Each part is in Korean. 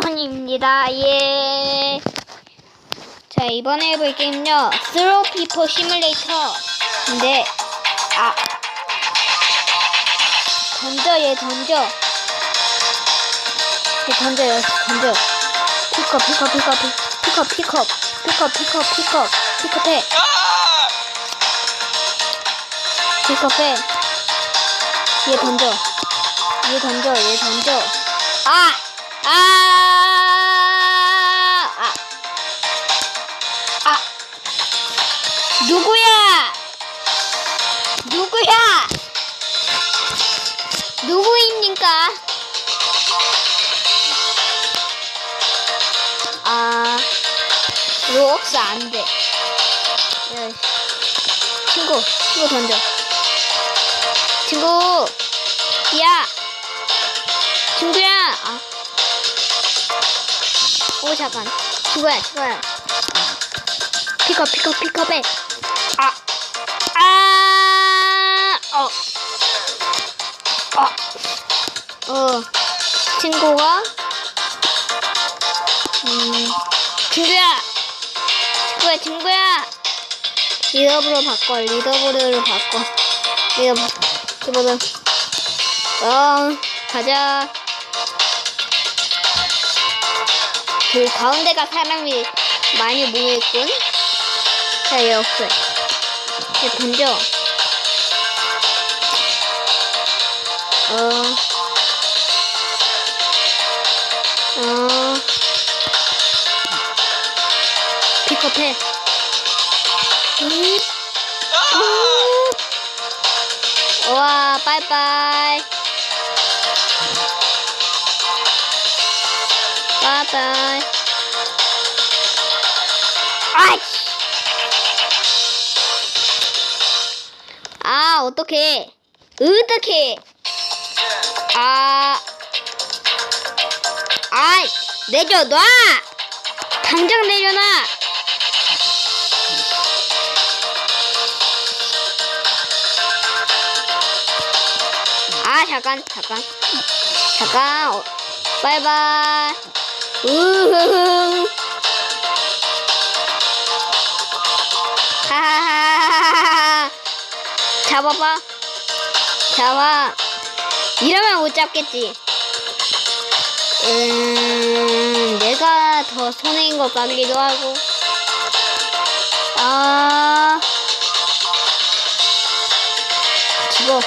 토니입니다. 예. 자, 이번에 해볼 게임은요. 스로우 피퍼 시뮬레이터인데, 아. 던져, 얘 던져. 얘 던져, 얘 던져. 픽업, 픽업, 픽업, 픽업, 픽업, 픽업, 픽업, 픽업, 픽업해. 픽업해. 얘 던져. 얘 던져, 얘 던져. 아! 아! 아! 누구야? 누구야? 누구입니까? 아, 로옥스 안 돼. 야, 친구, 친구 던져. 친구, 야! 친구야! 아. 오, 잠깐. 친구야, 친구야. 픽업, 픽업, 픽업해. 아, 아, 어. 어. 어. 친구가, 음, 친구야! 친구야, 친구야! 리더브로 바꿔, 리더브로 바꿔. 리더브, 리더브. 어, 가자. 그 가운데가 사람이 많이 모여있군. 자, 얘 없어. 얘 던져. 어. 어. 픽업해. 음. 음. 와, 빠이빠이. 빠이빠이. 아이 어떡해. 어떡해. 아. 아이, 내려놔! 당장 내려놔! 아, 잠깐, 잠깐. 잠깐, 어, 바이바이. 하 잡아봐. 잡아. 이러면 못 잡겠지. 음, 내가 더 손해인 것 같기도 하고. 아. 집어.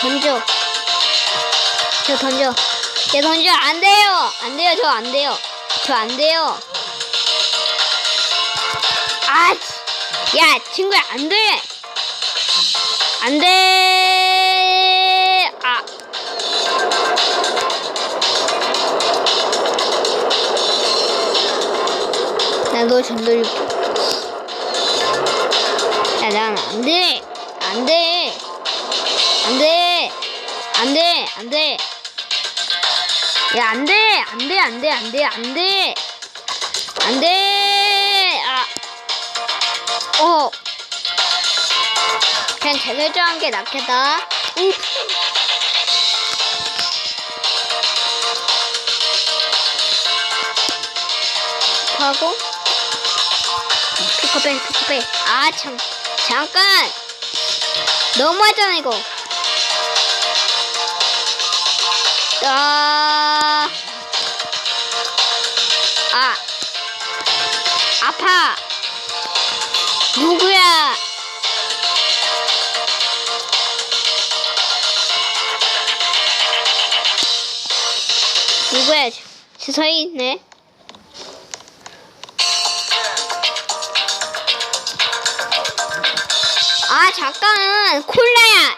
던져. 저 던져. 쟤 던져. 안 돼요. 안 돼요. 저 안 돼요. 저 안 돼요. 아, 치. 야, 친구야, 안 돼. 안 돼. 아. 나너 전돌릴게. 야, 난 안 돼. 안 돼. 안 돼. 안 돼. 안 돼. 야, 안 돼. 안 돼. 안 돼. 안 돼. 안 돼. 안 돼. 아. 어. 그냥 재설정한 게 낫겠다. 응. 하고 픽업해 픽업해 아참 잠깐 너무하잖아 이거 아, 아, 아파. 누구야? 누구야? 주서에 있네. 아, 잠깐. 콜라야.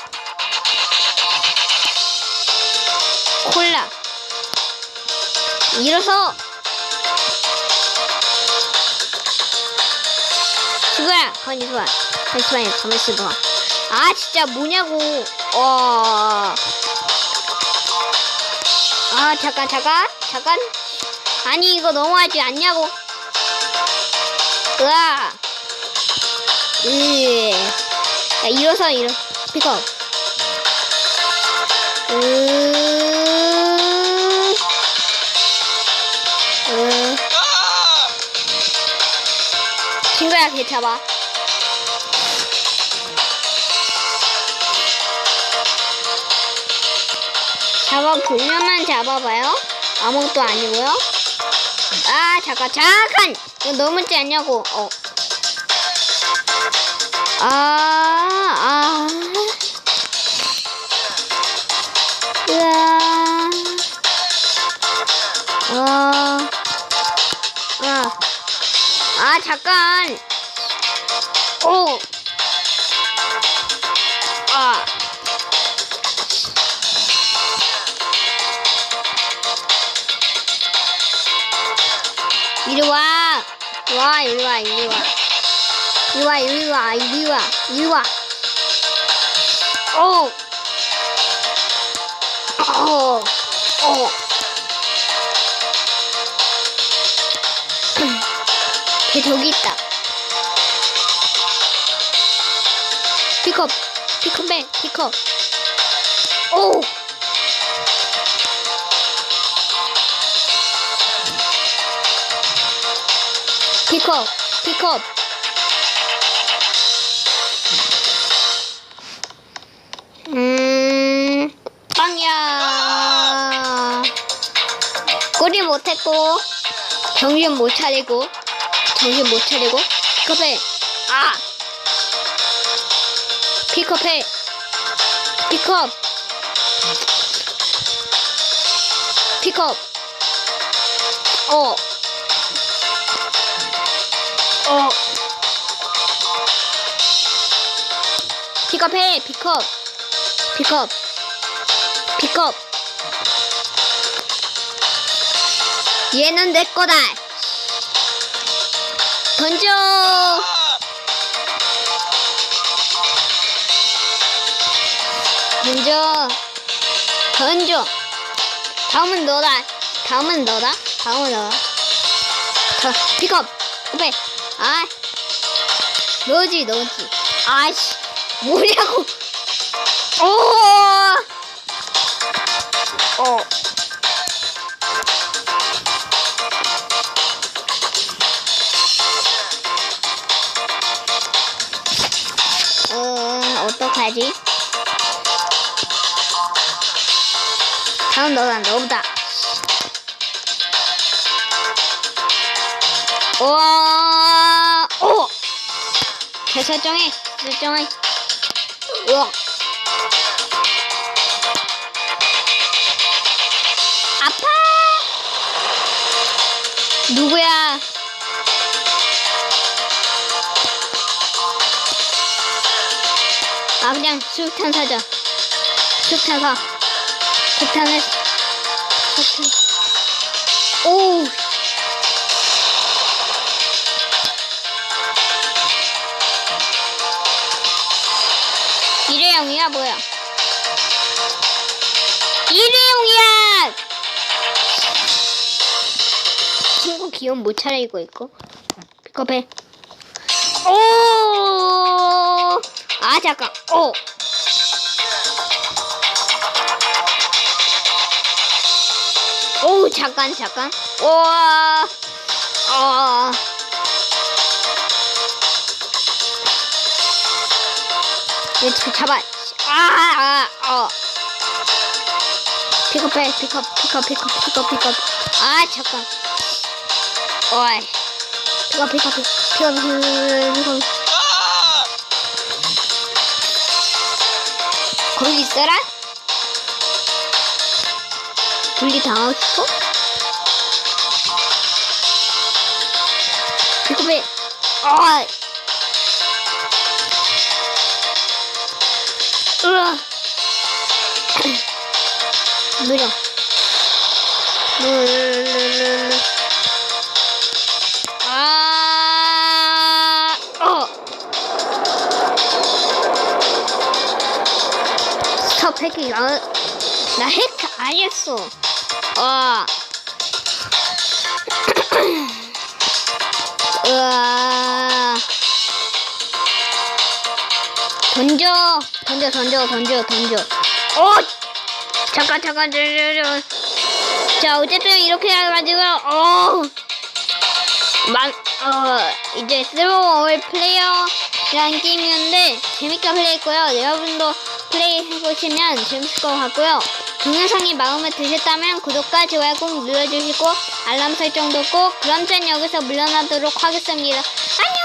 콜라. 일어서. 친구야, 가만히 있어봐. 있어봐. 가만히 있어봐. 아, 진짜 뭐냐고. 어. 아, 잠깐, 잠깐. 잠깐. 아니, 이거 너무하지 않냐고. 으아. 으. 야, 일어서, 일어. 픽업. 으. 걔 잡아. 잡아 보려만 잡아봐요. 아무것도 아니고요. 아 잠깐 잠깐 이거 너무지 않냐고. 어. 아 아. 으아. 아. 아. 아 잠깐. 오. 아. 이리 와. 와, 이리 와, 이리 와. 이리 와, 이리 와, 이리 와, 이리 와. 오. 오. 오. 걔 저기 있다. 픽업, 픽업해, 픽업. 오. 픽업, 픽업. 음, 빵야. 꼬리 못했고, 정신 못 차리고, 정신 못 차리고, 픽업해. 아! 픽업해. 픽업. 픽업. 어. 어. 픽업해, 픽업. 픽업. 픽업. 얘는 내 거다. 던져. 던져. 던져. 다음은 너다. 다음은 너다. 다음은 너다. 자, 픽업. 픽업해. 아. 너지, 너지. 아이씨. 뭐냐고. 오. 다음 너다, 너보다. 우와, 오! 잘 설정해. 우와. 아파! 누구야? 아, 그냥 수류탄 사자. 수류탄 사. 수류탄을. 수류탄. 오! 일회용이야, 뭐야? 일회용이야! 친구 기운 못 차리고 있고. 픽업해. 오! 아, 잠깐. 오! 오, 잠깐, 잠깐. 우와. 아. 얘 자- 잡아. 아, 아, 어. 픽업해, 픽업, 픽업, 픽업, 픽업, 픽업. 아, 잠깐. 어이. 픽업, 픽업, 픽업, 픽업, 픽업. 거기 있어라? 분리 당하고 싶어? 픽업해. 어이. 으아. 느려. 아, 어. 스톱 해킹. 아, 나 해킹 아니었어. 아. 으아. 던져, 던져, 던져, 던져, 던져. 어! 잠깐, 잠깐, 저. 자, 어쨌든 이렇게 해가지고, 어. 만, 어, 이제 스로우올 플레이어라는 게임이었는데 재밌게 플레이했고요. 여러분도 플레이해보시면 재밌을 것 같고요. 동영상이 마음에 드셨다면 구독과 좋아요 꼭 눌러주시고 알람 설정도 꼭 그럼 전 여기서 물러나도록 하겠습니다. 안녕!